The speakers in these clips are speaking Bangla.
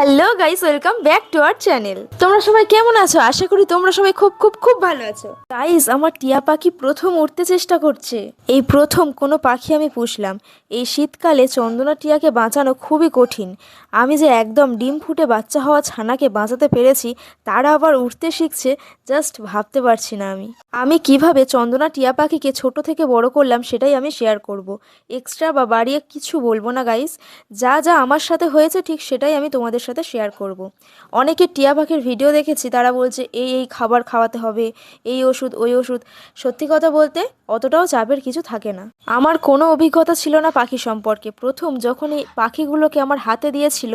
Hello guys, welcome back to our channel. তোমরা সবাই কেমন আছো? আশা করি তোমরা সবাই খুব খুব খুব ভালো আছো। গাইস, আমার টিয়া পাখি প্রথম উঠতে চেষ্টা করছে। এই প্রথম কোনো পাখি আমি পুষলাম। এই শীতকালে চন্দনা টিয়াকে বাঁচানো খুবই কঠিন। আমি যে একদম ডিম ফুটে বাচ্চা হওয়া ছানাকে বাঁচাতে পেরেছি, তারা আবার উঠতে শিখছে, জাস্ট ভাবতে পারছি না আমি। আমি কীভাবে চন্দনা টিয়া পাখিকে ছোট থেকে বড় করলাম সেটাই আমি শেয়ার করব। এক্সট্রা বা বাড়িয়ে কিছু বলব না, গাইস। যা যা আমার সাথে হয়েছে ঠিক সেটাই আমি তোমাদের সাথে শেয়ার করব। অনেকে টিয়া পাখির ভিডিও দেখেছি, তারা বলছে, এই এই খাবার খাওয়াতে হবে, এই ওষুধ, ওই ওষুধ। সত্যি কথা বলতে, অতটাও চাপের কিছু থাকে না। আমার কোনো অভিজ্ঞতা ছিল না পাখি সম্পর্কে। প্রথম যখন এই পাখিগুলোকে আমার হাতে দিয়েছিল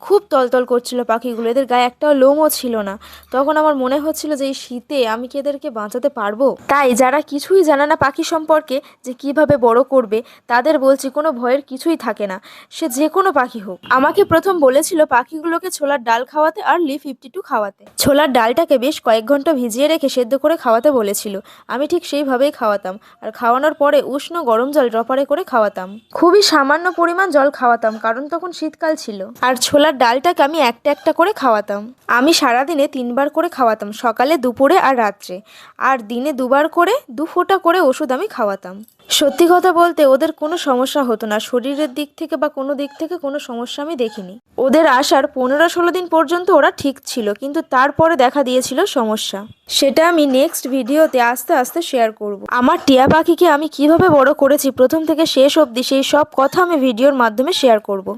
খুব তলতল করছিল পাখিগুলো, এদের গায়ে একটাও লোমও ছিল না। তখন আমার মনে হচ্ছিল যে এই শীতে আমি কি এদেরকে বাঁচাতে পারব? তাই যারা কিছুই জানে না পাখি সম্পর্কে, যে কীভাবে বড় করবে, তাদের বলছি কোনো ভয়ের কিছুই থাকে না। সে যে কোনো পাখি হোক। আমাকে প্রথম বলেছিল পাখিগুলোকে ছোলার ডাল খাওয়াতে আর লি ফিফটি টু খাওয়াতে। ছোলার ডালটাকে বেশ কয়েক ঘণ্টা ভিজিয়ে রেখে সেদ্ধ করে খাওয়াতে বলেছিল। আমি ঠিক সেইভাবেই খাওয়াতাম। আর খাওয়ানোর পরে উষ্ণ গরম জল ড্রপারে করে খাওয়াতাম। খুবই সামান্য পরিমাণ জল খাওয়াতাম, কারণ তখন শীতকাল ছিল। আর ছোলার ডালটাকে আমি একটা একটা করে খাওয়াতাম। আমি সারাদিনে তিনবার করে খাওয়াতাম, সকালে, দুপুরে আর রাত্রে। আর দিনে দুবার করে, দু ফোঁটা করে ওষুধ আমি খাওয়াতাম। সত্যি কথা বলতে ওদের কোনো সমস্যা হতো না। শরীরের দিক থেকে বা কোনো দিক থেকে কোনো সমস্যা আমি দেখিনি। ওদের আসার পনেরো ষোলো দিন পর্যন্ত ওরা ঠিক ছিল, কিন্তু তারপরে দেখা দিয়েছিল সমস্যা। সেটা আমি নেক্সট ভিডিওতে আস্তে আস্তে শেয়ার করব। আমার টিয়া পাখিকে আমি কীভাবে বড় করেছি, প্রথম থেকে শেষ অবধি সেই সব কথা আমি ভিডিওর মাধ্যমে শেয়ার করব।